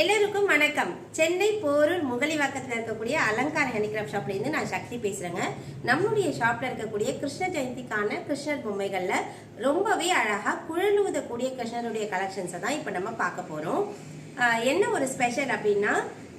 எல்லோருக்கும் வணக்கம். சென்னை போரூர் முகலிவாக்கத்தில் இருக்கக்கூடிய அலங்கார ஹேண்டிகிராஃப்ட் ஷாப்லேருந்து நான் சக்தி பேசுகிறேங்க நம்மளுடைய ஷாப்பில் இருக்கக்கூடிய கிருஷ்ண ஜெயந்திக்கான கிருஷ்ணர் பொம்மைகளில் ரொம்பவே அழகாக குழல் ஊதக்கூடிய கிருஷ்ணருடைய கலெக்ஷன்ஸை தான் இப்போ நம்ம பார்க்க போகிறோம் என்ன ஒரு ஸ்பெஷல் அப்படின்னா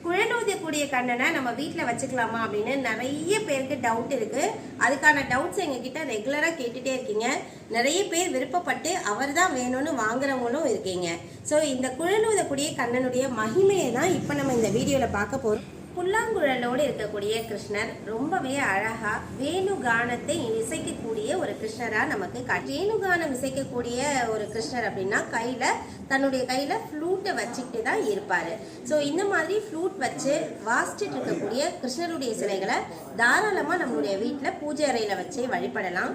குழலூதக்கூடிய கண்ணனை நம்ம வீட்டில் வச்சுக்கலாமா அப்படின்னு நிறைய பேருக்கு டவுட் இருக்குது அதுக்கான டவுட்ஸ் எங்ககிட்ட ரெகுலராக கேட்டுகிட்டே இருக்கீங்க. நிறைய பேர் விருப்பப்பட்டு அவர் தான் வேணும்னு வாங்குறவங்களும் இருக்கீங்க. ஸோ இந்த குழநூதக்கூடிய கண்ணனுடைய மகிமையை தான் இப்போ நம்ம இந்த வீடியோவில் பார்க்க போகிறோம் புல்லாங்குழலோடு இருக்கக்கூடிய கிருஷ்ணர் ரொம்பவே அழகா வேணுகானத்தை இசைக்கக்கூடிய ஒரு கிருஷ்ணரா நமக்கு வேணுகானம் இசைக்கக்கூடிய ஒரு கிருஷ்ணர் அப்படின்னா கையில தன்னுடைய கையில ஃப்ளூட்டை வச்சுக்கிட்டு தான் இருப்பாரு. ஸோ இந்த மாதிரி ஃப்ளூட் வச்சு வாசிச்சுட்டு இருக்கக்கூடிய கிருஷ்ணருடைய சிலைகளை தாராளமா நம்மளுடைய வீட்டில் பூஜை அறையில வச்சு வழிபடலாம்.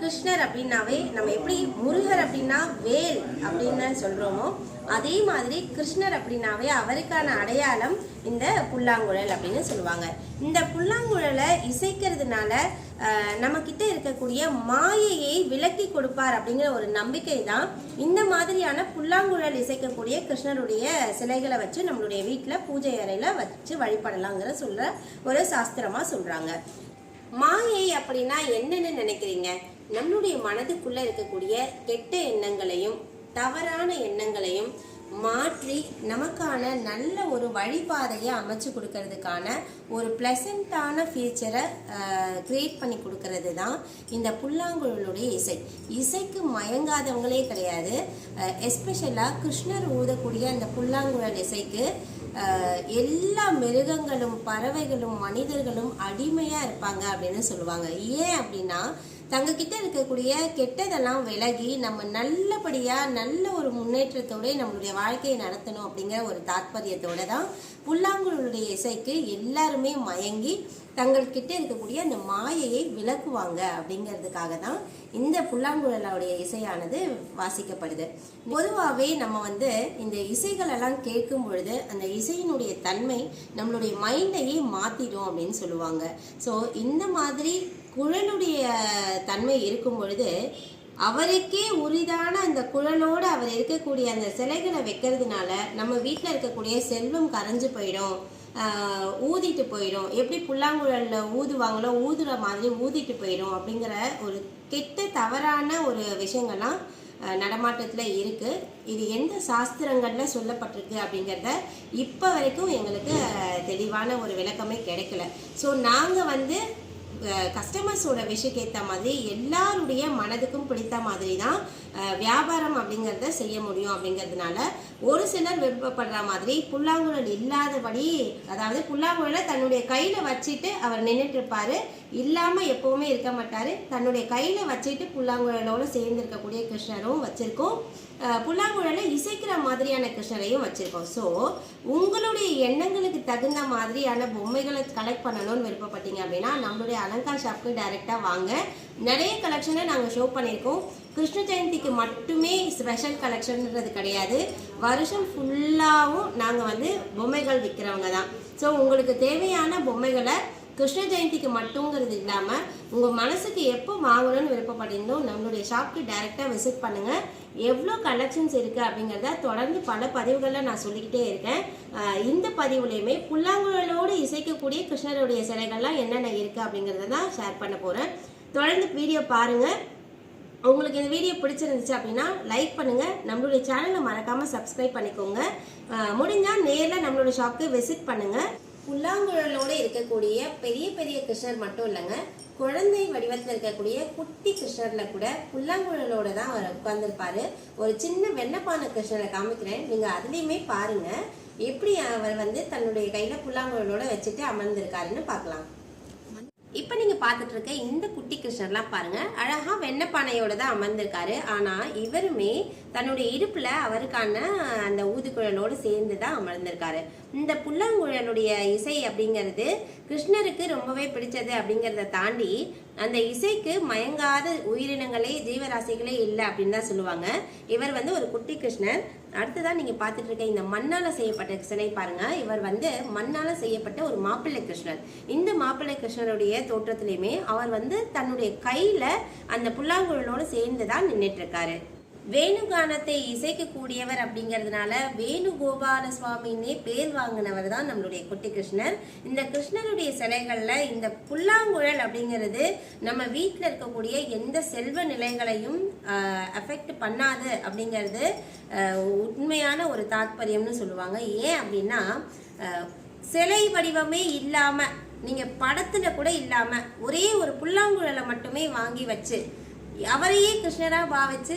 கிருஷ்ணர் அப்படின்னாவே நம்ம எப்படி முருகர் அப்படின்னா வேல் அப்படின்னு சொல்றோமோ அதே மாதிரி கிருஷ்ணர் அப்படின்னாவே அவருக்கான அடையாளம் இந்த புல்லாங்குழல் அப்படின்னு சொல்லுவாங்க. இந்த புல்லாங்குழலை இசைக்கிறதுனால நம்மக்கிட்ட நம்ம கிட்ட இருக்கக்கூடிய மாயையை விலக்கி கொடுப்பார் அப்படிங்கிற ஒரு நம்பிக்கை தான் இந்த மாதிரியான புல்லாங்குழல் இசைக்கக்கூடிய கிருஷ்ணருடைய சிலைகளை வச்சு நம்மளுடைய வீட்டில் பூஜை அறையில் வச்சு வழிபடலாங்கிற சொல்கிற ஒரு சாஸ்திரமாக சொல்கிறாங்க மாயை அப்படின்னா என்னன்னு நினைக்கிறீங்க? நம்மளுடைய மனதுக்குள்ளே இருக்கக்கூடிய கெட்ட எண்ணங்களையும் தவறான எண்ணங்களையும் மாற்றி நமக்கான நல்ல ஒரு வழிபாதையை அமைச்சு கொடுக்கறதுக்கான ஒரு ப்ளசண்ட்டான ஃபியூச்சரை கிரியேட் பண்ணி கொடுக்கறது தான் இந்த புல்லாங்குழலுடைய இசை. இசைக்கு மயங்காதவங்களே கிடையாது. எஸ்பெஷலாக கிருஷ்ணர் ஊதக்கூடிய அந்த புல்லாங்குழல் இசைக்கு எல்லா மிருகங்களும் பறவைகளும் மனிதர்களும் அடிமையாக இருப்பாங்க அப்படின்னு சொல்லுவாங்க. ஏன் அப்படின்னா தங்கக்கிட்ட இருக்கக்கூடிய கெட்டதெல்லாம் விலகி நம்ம நல்லபடியாக நல்ல ஒரு முன்னேற்றத்தோடய நம்மளுடைய வாழ்க்கையை நடத்தணும் அப்படிங்கிற ஒரு தாற்பயத்தோடு தான் புல்லாங்குழலுடைய இசைக்கு எல்லாருமே மயங்கி தங்கள்கிட்ட இருக்கக்கூடிய அந்த மாயையை விலக்குவாங்க அப்படிங்கிறதுக்காக தான் இந்த புல்லாங்குழலுடைய இசையானது வாசிக்கப்படுது. பொதுவாகவே நம்ம வந்து இந்த இசைகளெல்லாம் கேட்கும் பொழுது அந்த இசையினுடைய தன்மை நம்மளுடைய மைண்டையே மாற்றிடும் அப்படின்னு சொல்லுவாங்க. ஸோ இந்த மாதிரி குழலுடைய தன்மை இருக்கும் பொழுது அவருக்கே உரிதான அந்த குழலோடு அவர் இருக்கக்கூடிய அந்த சிலைகளை வைக்கிறதுனால நம்ம வீட்டில் இருக்கக்கூடிய செல்வம் கரைஞ்சு போயிடும் ஊதிட்டு போயிடும். எப்படி புல்லாங்குழலில் ஊதுவாங்களோ ஊதுற மாதிரி ஊதிட்டு போயிடும் அப்படிங்கிற ஒரு கெட்ட தவறான ஒரு விஷயங்கள்லாம் நடமாட்டத்தில் இருக்குது இது எந்த சாஸ்திரங்களில் சொல்லப்பட்டிருக்கு அப்படிங்கிறத இப்போ வரைக்கும் எங்களுக்கு தெளிவான ஒரு விளக்கமே கிடைக்கல. ஸோ நாங்கள் வந்து கஸ்டமர்ஸோட விஷயக்கு ஏற்ற மாதிரி எல்லாருடைய மனதுக்கும் பிடித்த மாதிரி தான் வியாபாரம் அப்படிங்கிறத செய்ய முடியும் அப்படிங்கிறதுனால ஒரு சிலர் விருப்பப்படுற மாதிரி புல்லாங்குழல் இல்லாதபடி அதாவது புல்லாங்குழலை தன்னுடைய கையில் வச்சுட்டு அவர் நின்றுட்டு இருப்பார் இல்லாமல் எப்போவுமே இருக்க மாட்டார். தன்னுடைய கையில் வச்சுட்டு புல்லாங்குழலோடு சேர்ந்து இருக்கக்கூடிய கிருஷ்ணரும் வச்சுருக்கோம். புல்லாங்குழலை இசைக்கிற மாதிரியான கிருஷ்ணரையும் வச்சுருக்கோம். ஸோ உங்களுடைய எண்ணங்களுக்கு தகுந்த மாதிரியான பொம்மைகளை கலெக்ட் பண்ணணும்னு விருப்பப்பட்டீங்க அப்படின்னா நம்மளுடைய அலங்கார் ஷாப்க்கு டைரெக்டாக வாங்க. நிறைய கலெக்ஷனை நாங்கள் ஷோ பண்ணியிருக்கோம். கிருஷ்ண ஜெயந்திக்கு மட்டுமே ஸ்பெஷல் கலெக்ஷன்ன்றது கிடையாது. வருஷம் ஃபுல்லாகவும் நாங்கள் வந்து பொம்மைகள் விற்கிறவங்க தான். ஸோ உங்களுக்கு தேவையான பொம்மைகளை கிருஷ்ண ஜெயந்திக்கு மட்டுங்கிறது இல்லாமல் உங்கள் மனசுக்கு எப்போ வாங்கணும்னு விருப்பப்பட்டிருந்தோம் நம்மளுடைய ஷாப்க்கு டைரெக்டாக விசிட் பண்ணுங்கள் எவ்வளோ கலெக்ஷன்ஸ் இருக்குது அப்படிங்கிறத தொடர்ந்து பல பதிவுகளில் நான் சொல்லிக்கிட்டே இருக்கேன். இந்த பதிவுலையுமே புல்லாங்குழலோடு இசைக்கக்கூடிய கிருஷ்ணருடைய சிலைகள்லாம் என்னென்ன இருக்குது அப்படிங்கிறத தான் ஷேர் பண்ண போகிறேன் தொடர்ந்து வீடியோ பாருங்கள் உங்களுக்கு இந்த வீடியோ பிடிச்சிருந்துச்சு அப்படின்னா லைக் பண்ணுங்கள் நம்மளுடைய சேனலை மறக்காமல் சப்ஸ்கிரைப் பண்ணிக்கோங்க. முடிஞ்சால் நேரில் நம்மளோட ஷாப்க்கு விசிட் பண்ணுங்கள் புல்லாங்குழலோடு இருக்கக்கூடிய பெரிய பெரிய கிருஷ்ணர் மட்டும் இல்லைங்க. குழந்தை வடிவத்தில் இருக்கக்கூடிய குட்டி கிருஷ்ணரில் கூட புல்லாங்குழலோட தான் அவர் உட்கார்ந்துருப்பாரு. ஒரு சின்ன வெண்ணப்பான கிருஷ்ணரை காமிக்கிறேன். நீங்கள் அதுலேயுமே பாருங்கள் எப்படி அவர் வந்து தன்னுடைய கையில் புல்லாங்குழலோட வச்சுட்டு அமர்ந்திருக்காருன்னு பார்க்கலாம். இப்போ நீங்கள் பார்த்துட்டு இருக்க இந்த குட்டி கிருஷ்ணர்லாம் பாருங்கள் அழகா வெண்ணப்பானையோட தான் அமர்ந்திருக்காரு. ஆனால் இவருமே தன்னுடைய இடுப்பில் அவருக்கான அந்த ஊதுகுழலோடு சேர்ந்து தான் அமர்ந்திருக்காரு. இந்த புல்லாங்குழலுடைய இசை அப்படிங்கிறது கிருஷ்ணருக்கு ரொம்பவே பிடிச்சது அப்படிங்கிறத தாண்டி அந்த இசைக்கு மயங்காத உயிரினங்களே ஜீவராசிகளே இல்லை அப்படின்னு தான் சொல்லுவாங்க. இவர் வந்து ஒரு குட்டி கிருஷ்ணர் அடுத்ததான் நீங்க பார்த்துட்டு இருக்க இந்த மண்ணால செய்யப்பட்ட சிலை பாருங்க. இவர் வந்து மண்ணால செய்யப்பட்ட ஒரு மாப்பிள்ளை கிருஷ்ணர் இந்த மாப்பிள்ளை கிருஷ்ணருடைய தோற்றத்திலையுமே அவர் வந்து தன்னுடைய கையில அந்த புல்லாங்குழலோடு சேர்ந்து தான் நின்றுட்டு இருக்காரு. வேணுகானத்தை இசைக்கக்கூடியவர் அப்படிங்கிறதுனால வேணுகோபால சுவாமின்னே பேர் வாங்கினவர் தான் நம்மளுடைய குட்டி கிருஷ்ணர். இந்த கிருஷ்ணருடைய சிலைகளில் இந்த புல்லாங்குழல் அப்படிங்கிறது நம்ம வீட்டில் இருக்கக்கூடிய எந்த செல்வ நிலைகளையும் அஃபெக்ட் பண்ணாது அப்படிங்கிறது உண்மையான ஒரு தாத்பரியம்னு சொல்லுவாங்க. ஏன் அப்படின்னா சிலை வடிவமே இல்லாமல் நீங்கள் படத்தில் கூட இல்லாமல் ஒரே ஒரு புல்லாங்குழலை மட்டுமே வாங்கி வச்சு அவரையே கிருஷ்ணராக பாவிச்சு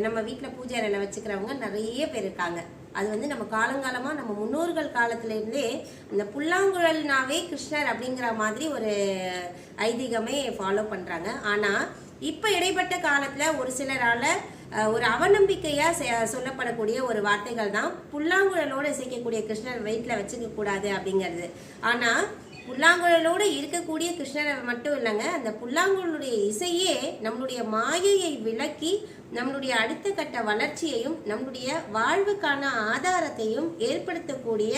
நம்ம வீட்டில் பூஜை அறையில் வச்சுக்கிறவங்க நிறைய பேர் இருக்காங்க. அது வந்து நம்ம காலங்காலமாக நம்ம முன்னோர்கள் காலத்துலேருந்தே அந்த புல்லாங்குழல்னாவே கிருஷ்ணர் அப்படிங்கிற மாதிரி ஒரு ஐதீகமே ஃபாலோ பண்ணுறாங்க ஆனால் இப்போ இடைப்பட்ட காலத்தில் ஒரு சிலரால் ஒரு அவநம்பிக்கையாக செ- சொல்லப்படக்கூடிய ஒரு வார்த்தைகள் தான் புல்லாங்குழலோடு இசைக்கக்கூடிய கிருஷ்ணர் வெயிட்டில் வச்சுக்க கூடாது அப்படிங்கிறது. ஆனால் புல்லாங்குழலோடு இருக்கக்கூடிய கிருஷ்ணர் மட்டும் இல்லைங்க அந்த புல்லாங்குழலுடைய இசையே நம்மளுடைய மாயையை விளக்கி நம்மளுடைய அடுத்த கட்ட வளர்ச்சியையும் நம்மளுடைய வாழ்வுக்கான ஆதாரத்தையும் ஏற்படுத்தக்கூடிய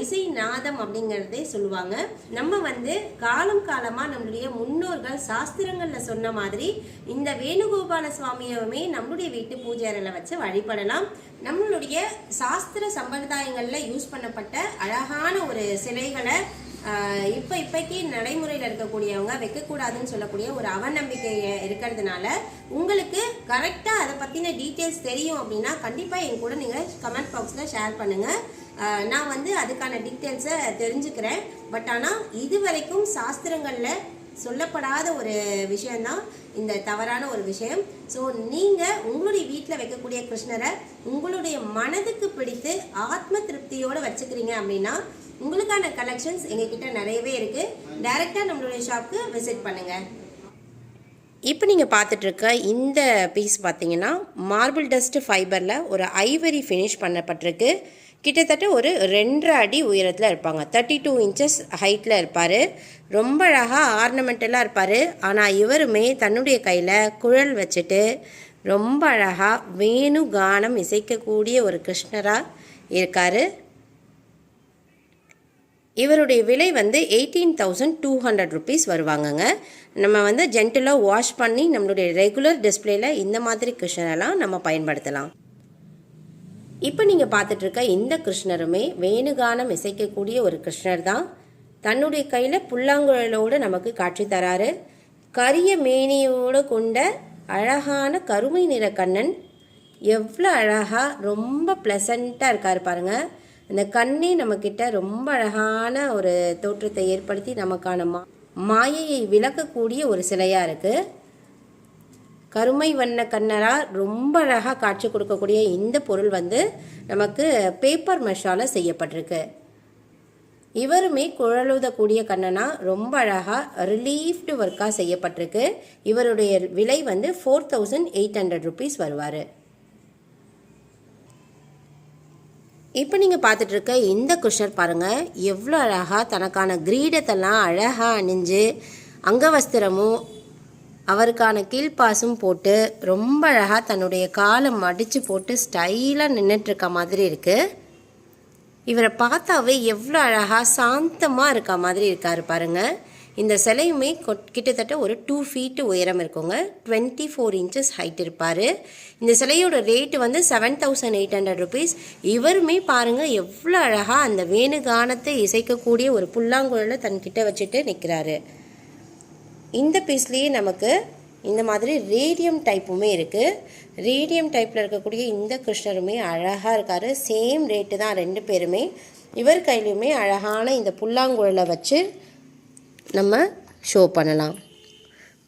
இசை நாதம் அப்படிங்கிறதே சொல்லுவாங்க. நம்ம வந்து காலம் காலமாக நம்மளுடைய முன்னோர்கள் சாஸ்திரங்களில் சொன்ன மாதிரி இந்த வேணுகோபால சுவாமியுமே நம்மளுடைய வீட்டு பூஜை வச்சு வழிபடலாம். நம்மளுடைய சாஸ்திர சம்பிரதாயங்களில் யூஸ் பண்ணப்பட்ட அழகான ஒரு சிலைகளை இப்போ இப்பைக்கு நடைமுறையில் இருக்கக்கூடியவங்க வைக்கக்கூடாதுன்னு சொல்லக்கூடிய ஒரு அவநம்பிக்கை இருக்கிறதுனால உங்களுக்கு கரெக்டாக அதை பற்றின டீட்டெயில்ஸ் தெரியும் அப்படின்னா கண்டிப்பாக என் கூட நீங்கள் கமெண்ட் பாக்ஸில் ஷேர் பண்ணுங்கள் நான் வந்து அதுக்கான டீட்டெயில்ஸை தெரிஞ்சுக்கிறேன். பட் ஆனால் இது வரைக்கும் சாஸ்திரங்களில் சொல்லப்படாத ஒரு விஷயம்தான் இந்த தவறான ஒரு விஷயம். ஸோ நீங்கள் உங்களுடைய வீட்டில் வைக்கக்கூடிய கிருஷ்ணரை உங்களுடைய மனதுக்கு பிடித்து ஆத்ம திருப்தியோடு வச்சுக்கிறீங்க அப்படின்னா உங்களுக்கான கலெக்ஷன்ஸ் எங்ககிட்ட நிறையவே இருக்குது டைரெக்டாக நம்மளுடைய ஷாப்க்கு விசிட் பண்ணுங்கள் இப்போ நீங்கள் பார்த்துட்ருக்க இந்த பீஸ் பார்த்தீங்கன்னா மார்பிள் டஸ்ட் ஃபைபரில் ஒரு ஐவரி ஃபினிஷ் பண்ணப்பட்டிருக்கு. கிட்டத்தட்ட ஒரு ரெண்டரை அடி உயரத்தில் இருப்பாங்க. தேர்ட்டி டூ இன்ச்சஸ் ஹைட்டில் இருப்பார். ரொம்ப அழகாக ஆர்னமெண்டலாக இருப்பார். ஆனால் இவருமே தன்னுடைய கையில் குழல் வச்சுட்டு ரொம்ப அழகாக வேணு கானம் இசைக்கக்கூடிய ஒரு கிருஷ்ணராக இருக்கார். இவருடைய விலை வந்து eighteen thousand two hundred rupees வருவாங்கங்க. நம்ம வந்து ஜென்டிலாக வாஷ் பண்ணி நம்மளுடைய ரெகுலர் டிஸ்பிளேல இந்த மாதிரி கிருஷ்ணரெல்லாம் நம்ம பயன்படுத்தலாம். இப்போ நீங்கள் பார்த்துட்ருக்க இந்த கிருஷ்ணருமே வேணுகானம் இசைக்கக்கூடிய ஒரு கிருஷ்ணர் தான். தன்னுடைய கையில் புல்லாங்குழலோடு நமக்கு காட்சி தராரு. கரிய மேனியோடு கொண்ட அழகான கருமை நிற கண்ணன் எவ்வளோ அழகாக ரொம்ப ப்ளசண்ட்டாக இருக்கார் பாருங்கள் அந்த கண்ணே நம்மக்கிட்ட ரொம்ப அழகான ஒரு தோற்றத்தை ஏற்படுத்தி நமக்கான மா மாயையை விளக்கக்கூடிய ஒரு சிலையாக இருக்குது கருமை வண்ண கண்ணராக ரொம்ப அழகாக காட்சி கொடுக்கக்கூடிய இந்த பொருள் வந்து நமக்கு பேப்பர் மஷால செய்யப்பட்டிருக்கு. இவருமே குழலுதக்கூடிய கண்ணனா ரொம்ப அழகாக ரிலீஃப்டு ஒர்க்காக செய்யப்பட்டிருக்கு. இவருடைய விலை வந்து four thousand eight hundred rupees வருவார். இப்போ நீங்கள் பார்த்துட்ருக்க இந்த குஷர் பாருங்கள் எவ்வளோ அழகாக தனக்கான கிரீடத்தெல்லாம் அழகாக அணிஞ்சு அங்கவஸ்திரமும் அவருக்கான கீழ்ப்பாசும் போட்டு ரொம்ப அழகாக தன்னுடைய காலை மடித்து போட்டு ஸ்டைலாக நின்றுட்டுருக்க மாதிரி இருக்குது இவரை பார்த்தாவே எவ்வளோ அழகாக சாந்தமாக இருக்க மாதிரி இருக்கார் பாருங்கள் இந்த சிலையுமே கொட்- கிட்டத்தட்ட ஒரு டூ ஃபீட்டு உயரம் இருக்குங்க. டுவெண்ட்டி ஃபோர் இன்ச்சஸ் ஹைட் இருப்பார். இந்த சிலையோட ரேட்டு வந்து seven thousand eight hundred rupees இவருமே பாருங்கள் எவ்வளோ அழகாக அந்த வேணுகானத்தை இசைக்கக்கூடிய ஒரு புல்லாங்குழலை தன்கிட்ட வச்சுட்டு நிற்கிறாரு இந்த பீஸ்லேயே நமக்கு இந்த மாதிரி ரேடியம் டைப்புமே இருக்குது ரேடியம் டைப்பில் இருக்கக்கூடிய இந்த கிருஷ்ணருமே அழகாக இருக்கார். சேம் ரேட்டு தான் ரெண்டு பேருமே. இவர் கையிலையுமே அழகான இந்த புல்லாங்குழலை வச்சு நம்ம ஷோ பண்ணலாம்.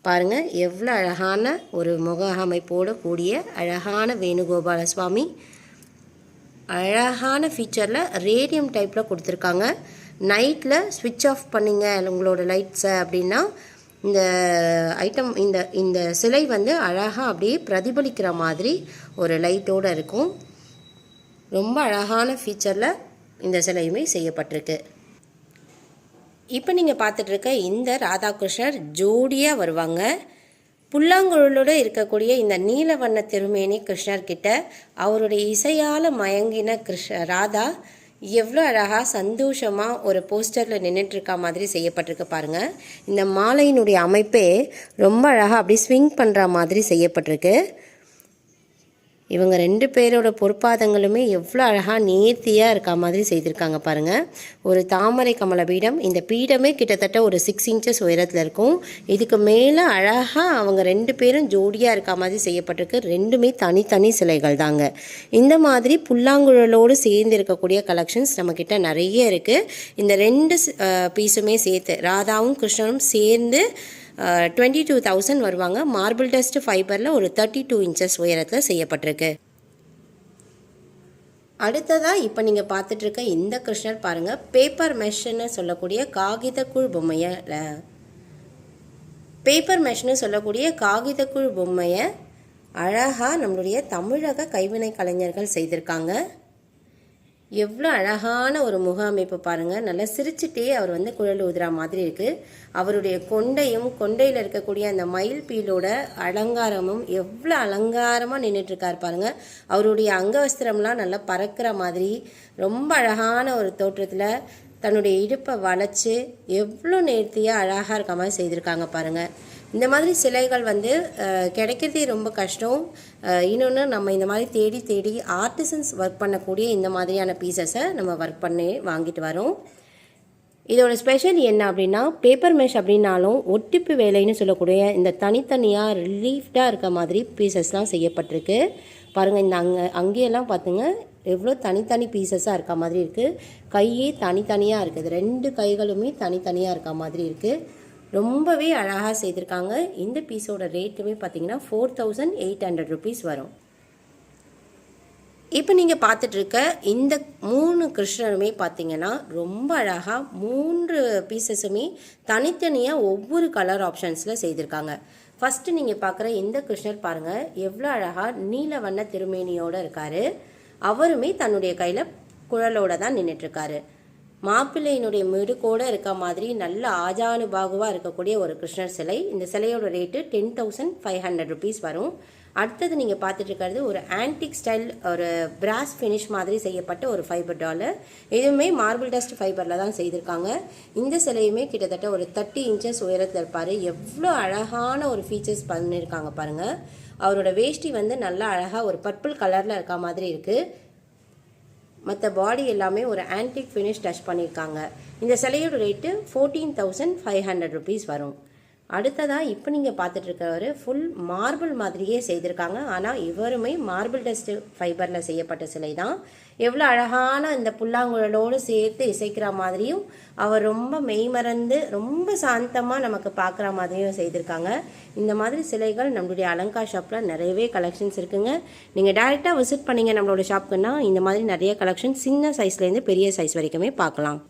பாருங்கள் எவ்வளோ அழகான ஒரு முக அமைப்போடு கூடிய அழகான வேணுகோபால சுவாமி அழகான ஃபீச்சரில் ரேடியம் டைப்பில் கொடுத்துருக்காங்க. நைட்டில் ஸ்விட்ச் ஆஃப் பண்ணிங்க உங்களோட லைட்ஸை அப்படின்னா இந்த ஐட்டம் இந்த இந்த சிலை வந்து அழகாக அப்படியே பிரதிபலிக்கிற மாதிரி ஒரு லைட்டோடு இருக்கும். ரொம்ப அழகான ஃபீச்சரில் இந்த சிலையுமே செய்யப்பட்டிருக்கு. இப்போ நீங்கள் பார்த்துட்ருக்க இந்த ராதாகிருஷ்ணர் ஜோடியாக வருவாங்க. புல்லாங்குழலோடு இருக்கக்கூடிய இந்த நீல வண்ண திருமேனி கிருஷ்ணர்கிட்ட அவருடைய இசையால் மயங்கின கிருஷ்ண ராதா எவ்வளோ அழகாக சந்தோஷமாக ஒரு போஸ்டரில் நின்றுட்டுருக்க மாதிரி செய்யப்பட்டிருக்கு பாருங்க. இந்த மாலையினுடைய அமைப்பே ரொம்ப அழகாக அப்படி ஸ்விங் பண்ணுற மாதிரி செய்யப்பட்டிருக்கு. இவங்க ரெண்டு பேரோட பொற்பாதங்களுமே எவ்வளோ அழகாக நேர்த்தியாக இருக்க மாதிரி செய்திருக்காங்க பாருங்கள் ஒரு தாமரை கமல பீடம் இந்த பீடமே கிட்டத்தட்ட ஒரு சிக்ஸ் இன்ச்சஸ் உயரத்தில் இருக்கும். இதுக்கு மேலே அழகாக அவங்க ரெண்டு பேரும் ஜோடியாக இருக்க மாதிரி செய்யப்பட்டிருக்கு. ரெண்டுமே தனித்தனி சிலைகள் தாங்க. இந்த மாதிரி புல்லாங்குழலோடு சேர்ந்து இருக்கக்கூடிய கலெக்ஷன்ஸ் நம்மக்கிட்ட நிறைய இருக்குது இந்த ரெண்டு பீஸுமே சேர்த்து ராதாவும் கிருஷ்ணனும் சேர்ந்து டுவெண்ட்டி டூ தௌசண்ட் வருவாங்க. மார்பிள் டஸ்ட் ஃபைபரில் ஒரு தேர்ட்டி டூ இன்ச்சஸ் உயரத்தில் செய்யப்பட்டிருக்கு. அடுத்ததாக இப்போ நீங்கள் பார்த்துட்ருக்க இந்த கிருஷ்ணர் பாருங்கள் பேப்பர் மெஷ்ன்னு சொல்லக்கூடிய காகிதக்கூழ் பொம்மையை பேப்பர் மெஷ்னு சொல்லக்கூடிய காகிதக்கூழ் பொம்மையை அழகாக நம்மளுடைய தமிழக கைவினை கலைஞர்கள் செய்திருக்காங்க. எவ்வளோ அழகான ஒரு முக அமைப்பு பாருங்கள் நல்லா சிரிச்சுட்டே அவர் வந்து குழல் ஊதுற மாதிரி இருக்குது அவருடைய கொண்டையும் கொண்டையில் இருக்கக்கூடிய அந்த மயில் பீலோட அலங்காரமும் எவ்வளோ அலங்காரமாக நின்றுட்டுருக்கார் பாருங்கள் அவருடைய அங்கவஸ்திரம்லாம் நல்லா பறக்கிற மாதிரி ரொம்ப அழகான ஒரு தோற்றத்தில் தன்னுடைய இடுப்பை வளைச்சி எவ்வளோ நேர்த்தியாக அழகாக இருக்க மாதிரி செய்திருக்காங்க பாருங்கள் இந்த மாதிரி சிலைகள் வந்து கிடைக்கிறதே ரொம்ப கஷ்டம். இன்னொன்று நம்ம இந்த மாதிரி தேடி தேடி ஆர்டிசன்ஸ் ஒர்க் பண்ணக்கூடிய இந்த மாதிரியான பீசஸை நம்ம ஒர்க் பண்ணி வாங்கிட்டு வரோம். இதோட ஸ்பெஷல் என்ன அப்படின்னா பேப்பர் மேஷ் அப்படின்னாலும் ஒட்டிப்பு வேலைன்னு சொல்லக்கூடிய இந்த தனித்தனியாக ரிலீஃப்டாக இருக்க மாதிரி பீசஸ்லாம் செய்யப்பட்டிருக்கு. பாருங்கள் இந்த அங்கே அங்கேயெல்லாம் பார்த்துங்க எவ்வளோ தனித்தனி பீசஸாக இருக்க மாதிரி இருக்குது கையே தனித்தனியாக இருக்குது. ரெண்டு கைகளுமே தனித்தனியாக இருக்க மாதிரி இருக்குது ரொம்பவே அழகாக செய்திருக்காங்க. இந்த பீஸோட ரேட்டுமே பார்த்தீங்கன்னா four thousand eight hundred rupees வரும். இப்போ நீங்கள் பார்த்துட்ருக்க இந்த மூணு கிருஷ்ணருமே பார்த்தீங்கன்னா ரொம்ப அழகாக மூன்று பீசஸுமே தனித்தனியாக ஒவ்வொரு கலர் ஆப்ஷன்ஸில் செய்திருக்காங்க. ஃபஸ்ட்டு நீங்கள் பார்க்குற இந்த கிருஷ்ணர் பாருங்கள் எவ்வளோ அழகாக நீல வண்ண திருமேனியோடு இருக்கார். அவருமே தன்னுடைய கையில் குழலோடு தான் நின்றுட்டுருக்காரு மாப்பிள்ளையினுடைய மெருகோடு இருக்க மாதிரி நல்ல ஆஜானுபாகுவாக இருக்கக்கூடிய ஒரு கிருஷ்ணர் சிலை. இந்த சிலையோட rate ten thousand five hundred rupees வரும். அடுத்தது நீங்கள் பார்த்துட்டு இருக்கிறது ஒரு ஆன்டிக் ஸ்டைல் ஒரு பிராஸ் ஃபினிஷ் மாதிரி செய்யப்பட்ட ஒரு ஃபைபர் டாலர் இதுவுமே மார்பிள் டஸ்ட் ஃபைபரில் தான் செய்திருக்காங்க. இந்த சிலையுமே கிட்டத்தட்ட ஒரு தேர்ட்டி இன்ச்சஸ் உயரத்தில் இருப்பார். எவ்வளோ அழகான ஒரு ஃபீச்சர்ஸ் பண்ணியிருக்காங்க பாருங்கள் அவரோட வேஷ்டி வந்து நல்லா அழகாக ஒரு பர்பிள் கலரில் இருக்க மாதிரி இருக்குது மற்ற பாடி எல்லாமே ஒரு ஆன்டிக் ஃபினிஷ் டச் பண்ணியிருக்காங்க இந்த சிலையோட rate fourteen thousand five hundred rupees வரும். அடுத்ததாக இப்போ நீங்கள் பார்த்துட்ருக்கவர் ஃபுல் மார்பிள் மாதிரியே செய்திருக்காங்க. ஆனால் இவருமே மார்பிள் டஸ்ட் ஃபைபரில் செய்யப்பட்ட சிலை தான் எவ்வளோ அழகான இந்த புல்லாங்குழலோடு சேர்த்து இசைக்கிற மாதிரியும் அவர் ரொம்ப மெய்மறந்து ரொம்ப சாந்தமாக நமக்கு பார்க்குற மாதிரியும் செய்திருக்காங்க. இந்த மாதிரி சிலைகள் நம்மளுடைய அலங்கா ஷாப்பில் நிறையவே கலெக்ஷன்ஸ் இருக்குங்க. நீங்கள் டேரெக்டாக விசிட் பண்ணீங்க நம்மளோட ஷாப்புக்குன்னா இந்த மாதிரி நிறைய கலெக்ஷன் சின்ன சைஸ்லேருந்து பெரிய சைஸ் வரைக்குமே பார்க்கலாம்.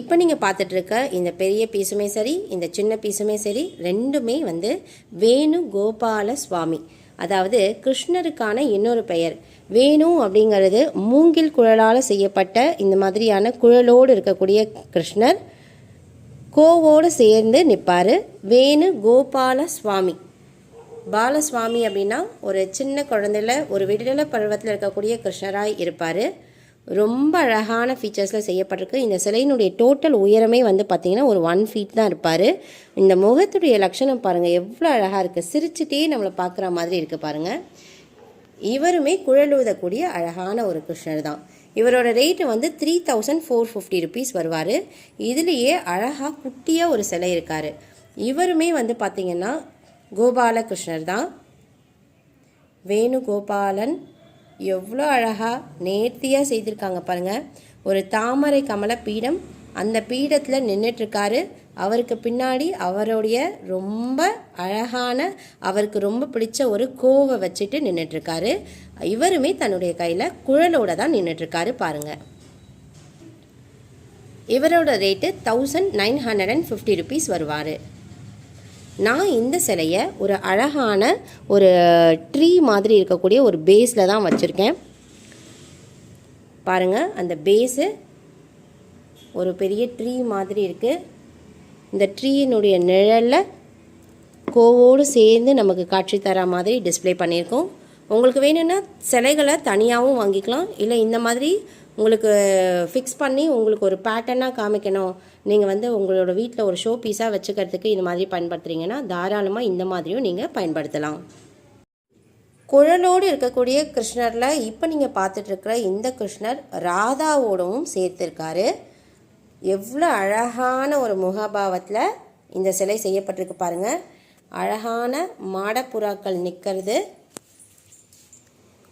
இப்போ நீங்கள் பார்த்துட்ருக்க இந்த பெரிய பீஸுமே சரி இந்த சின்ன பீஸுமே சரி ரெண்டுமே வந்து வேணு கோபால சுவாமி. அதாவது கிருஷ்ணருக்கான இன்னொரு பெயர். வேணு அப்படிங்கிறது மூங்கில் குழலால் செய்யப்பட்ட இந்த மாதிரியான குழலோடு இருக்கக்கூடிய கிருஷ்ணர் கோவோடு சேர்ந்து நிற்பார். வேணு கோபால சுவாமி பாலசுவாமி அப்படின்னா ஒரு சின்ன குழந்தையில ஒரு விடுதலை பருவத்தில் இருக்கக்கூடிய கிருஷ்ணராய் இருப்பார். ரொம்ப அழகான ஃபீச்சர்ஸில் செய்யப்பட்டிருக்கு. இந்த சிலையினுடைய டோட்டல் உயரமே வந்து பார்த்திங்கன்னா ஒரு ஒன் ஃபீட் தான் இருப்பார். இந்த முகத்துடைய லட்சணம் பாருங்கள் எவ்வளோ அழகாக இருக்குது சிரிச்சுட்டே நம்மளை பார்க்குற மாதிரி இருக்குது பாருங்கள் இவருமே குழலுதக்கூடிய அழகான ஒரு கிருஷ்ணர் தான். இவரோட ரேட்டு வந்து three thousand four fifty rupees வருவார். இதுலேயே அழகாக குட்டியாக ஒரு சிலை இருக்கார். இவருமே வந்து பார்த்திங்கன்னா கோபாலகிருஷ்ணர் தான். வேணுகோபாலன் எவ்வளோ அழகாக நேர்த்தியாக செய்திருக்காங்க பாருங்கள் ஒரு தாமரை கமல பீடம் அந்த பீடத்தில் நின்றுட்டுருக்காரு அவருக்கு பின்னாடி அவருடைய ரொம்ப அழகான அவருக்கு ரொம்ப பிடிச்ச ஒரு கோவை வச்சுட்டு நின்றுட்டுருக்காரு இவருமே தன்னுடைய கையில் குழலோட தான் நின்றுட்டுருக்காரு பாருங்கள் இவரோட rate thousand nine hundred and fifty rupees வருவார். நான் இந்த சிலையை ஒரு அழகான ஒரு ட்ரீ மாதிரி இருக்கக்கூடிய ஒரு பேஸில் தான் வச்சுருக்கேன். பாருங்கள் அந்த பேஸு ஒரு பெரிய ட்ரீ மாதிரி இருக்குது இந்த ட்ரீயினுடைய நிழலில் கோவோடு சேர்ந்து நமக்கு காட்சி தர மாதிரி டிஸ்ப்ளே பண்ணியிருக்கோம். உங்களுக்கு வேணும்னா சிலைகளை தனியாகவும் வாங்கிக்கலாம் இல்லை இந்த மாதிரி உங்களுக்கு ஃபிக்ஸ் பண்ணி உங்களுக்கு ஒரு பேட்டர்னாக காமிக்கணும். நீங்கள் வந்து உங்களோட வீட்டில் ஒரு ஷோ பீஸாக வச்சுக்கிறதுக்கு இந்த மாதிரி பயன்படுத்துகிறீங்கன்னா தாராளமாக இந்த மாதிரியும் நீங்கள் பயன்படுத்தலாம். குழலோடு இருக்கக்கூடிய கிருஷ்ணரில் இப்போ நீங்கள் பார்த்துட்ருக்கிற இந்த கிருஷ்ணர் ராதாவோடவும் சேர்த்துருக்காரு. எவ்வளோ அழகான ஒரு முகபாவத்தில் இந்த சிலை செய்யப்பட்டிருக்கு பாருங்கள் அழகான மாடப்புறாக்கள் நிற்கிறது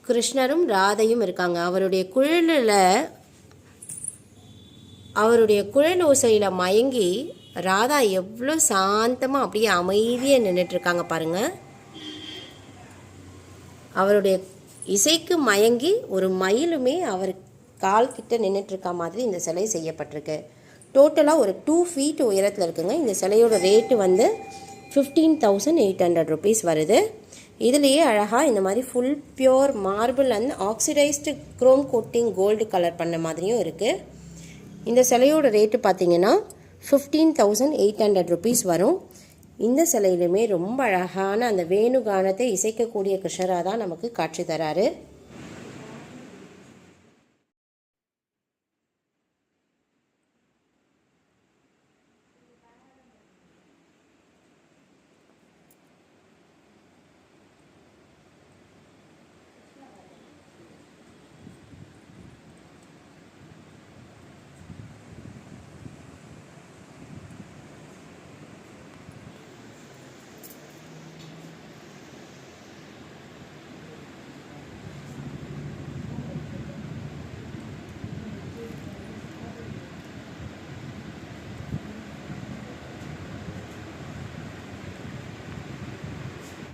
கிருஷ்ணரும் ராதையும் இருக்காங்க. அவருடைய குழலில் அவருடைய குழல் ஓசையில் மயங்கி ராதா எவ்வளோ சாந்தமாக அப்படியே அமைதியாக நின்றுட்டுருக்காங்க பாருங்கள் அவருடைய இசைக்கு மயங்கி ஒரு மயிலுமே அவர் கால் கிட்ட நின்றுட்டுருக்க மாதிரி இந்த சிலை செய்யப்பட்டிருக்கு. டோட்டலாக ஒரு டூ ஃபீட் உயரத்தில் இருக்குங்க. இந்த சிலையோட ரேட்டு வந்து fifteen thousand eight hundred rupees வருது. இதுலேயே அழகாக இந்த மாதிரி full pure marble and oxidised chrome coating gold colour பண்ண மாதிரியும் இருக்குது இந்த சிலையோட ரேட்டு பார்த்தீங்கன்னா fifteen thousand eight hundred rupees வரும். இந்த சிலையிலுமே ரொம்ப அழகான அந்த வேணுகானத்தை இசைக்கக்கூடிய கிருஷ்ணராக தான் நமக்கு காட்சி தராரு.